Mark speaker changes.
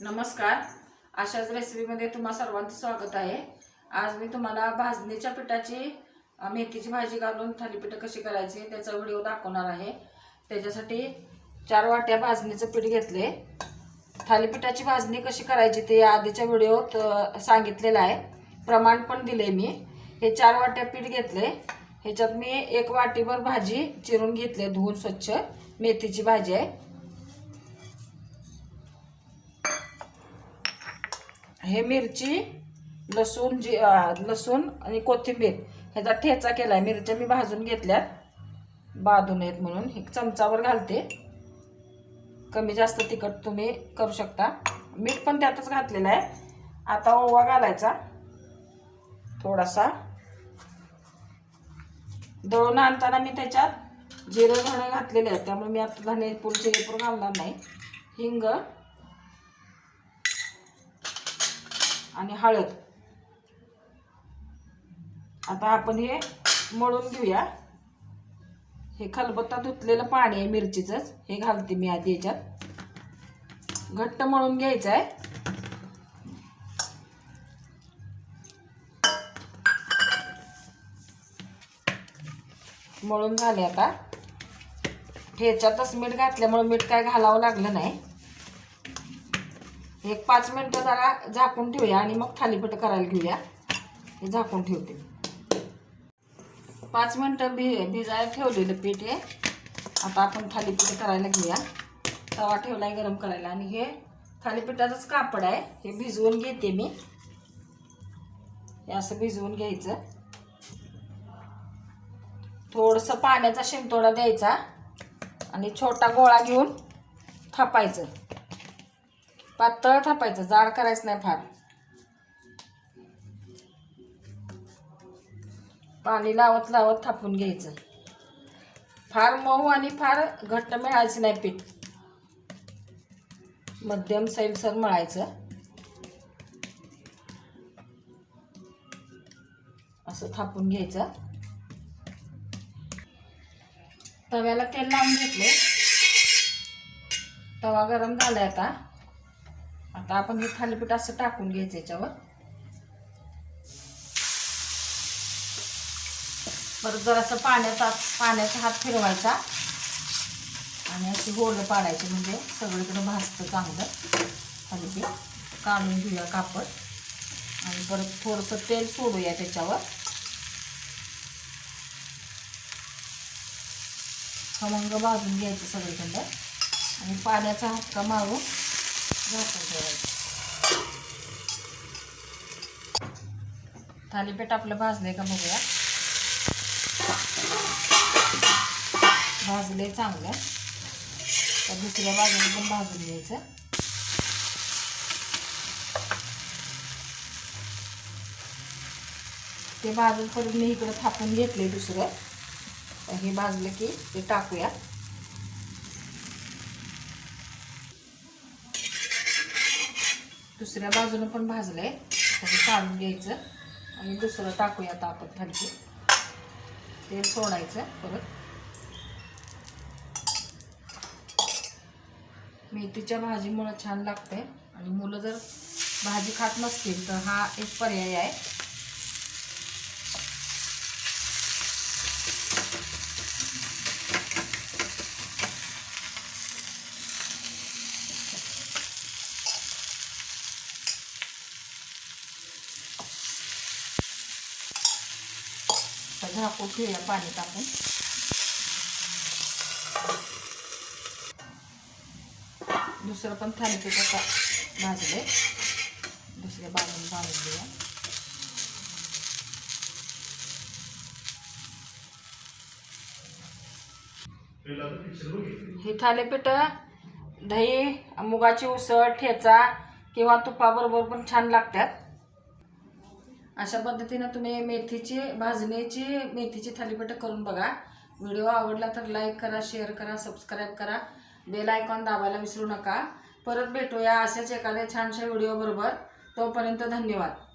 Speaker 1: नमस्कार. अशाच रेसिपीमध्ये तुम्हा सर्वांचं स्वागत आहे. आज मी तुम्हाला भाजणीच्या पिठाची मेथीची भाजी घालून थालीपीठं कशी करायची त्याचा व्हिडिओ दाखवणार आहे. त्याच्यासाठी चार वाट्या भाजणीचं पीठ घेतले. थालीपीठाची भाजणी कशी करायची ते आधीच्या व्हिडिओत सांगितलेलं आहे. प्रमाण पण दिले मी. हे चार वाट्या पीठ घेतले. ह्याच्यात मी एक वाटीभर भाजी चिरून घेतले धुवून स्वच्छ मेथीची भाजी आहे. हे मिरची लसूण जी लसूण आणि कोथिंबीर. ह्याचा ठेचा केला आहे मिरच्या मी भाजून घेतल्यात. बाधू आहेत म्हणून. एक चमचावर घालते. कमी जास्त तिखट तुम्ही करू शकता. मीठ पण त्यातच घातलेलं आहे. आता ओवा घालायचा. थोडासा. दळून आणताना मी त्याच्यात जिरं धणे घातलेले आहेत त्यामुळे मी आता धणे पुढचे जिरेपूर घालणार नाही. हिंग. आणि हळद. आता आपण हे मळून घेऊया. हे खलबत्ता धुतलेलं पाणी आहे मिरचीचंच. हे घालते मी आधी याच्यात. घट्ट मळून घ्यायचं आहे मळून झाले आता. ठेच्यातच मीठ घातल्यामुळे मीठ काय घालावं लागलं नाही. एक पाच मिनटं जरा झाकून ठेवूया आणि मग थालीपीठ करायला घेऊया. हे झाकून ठेवते पाच मिनटं भि भिजायला ठेवलेलं पीठ हे. आता आपण थालीपीठ करायला घेऊया. तवा ठेवलाय गरम करायला आणि हे थालीपीठाचंच कापड आहे. हे भिजवून घेते मी. हे असं भिजवून घ्यायचं. थोडंसं पाण्याचा शिंतोडा द्यायचा आणि छोटा गोळा घेऊन थापायचं. पातळ थापायचं जाड करायचं नाही फार. पाणी लावत लावत थापून घ्यायचं. फार मऊ आणि फार घट्ट मिळायचं नाही पीठ. मध्यम सैलसर मळायचं. असं थापून घ्यायचं. तव्याला तेल लावून घेतले तवा गरम झालाय आता. आता आपण हे थालीपीठ असं टाकून घ्यायचं याच्यावर. परत जरासं पाण्याचा पाण्याचा हात फिरवायचा. आणि अशी होलं पाडायची म्हणजे सगळीकडे भाजतं चांगलं. थालीपीठ. काढून घेऊया कापड. आणि परत थोडंसं तेल सोडूया त्याच्यावर. खमंग भाजून घ्यायचं सगळीकडं. आणि पाण्याचा हक्का मारून झाकून ठेवायचं थालीपीठ आपलं भाजलंय का बघूया. भाजले चांगलं. तर दुसऱ्या बाजूने पण भाजून घ्यायचं. ते भाजून परत मी इकडं थापून घेतले दुसरं. हे भाजलं की ते टाकूया. दुसऱ्या बाजूनं पण भाजलं आहे त्याचं काढून घ्यायचं. आणि दुसरं टाकूया आता आपण खाली तेल सोडायचं परत. मेथीच्या भाजीमुळं छान लागते आणि मुलं जर भाजी खात नसतील तर हा एक पर्याय आहे. आता झाकून ठेवूया पाणी टाकून. दुसरं पण थालीपीठ आता भाजले दुसऱ्या बांधून भाजून देऊया हे थालीपीठ दही मुगाची उसळ ठेचा किंवा तुपाबरोबर पण छान लागतात. अशा पद्धतीनं तुम्ही मेथीची भाजणीची मेथीची थालीपीठं करून बघा. व्हिडिओ आवडला तर लाईक करा शेअर करा सबस्क्राईब करा. बेल आयकॉन दाबायला विसरू नका. परत भेटूया अशाच एखाद्या छानशा व्हिडिओबरोबर. तोपर्यंत धन्यवाद.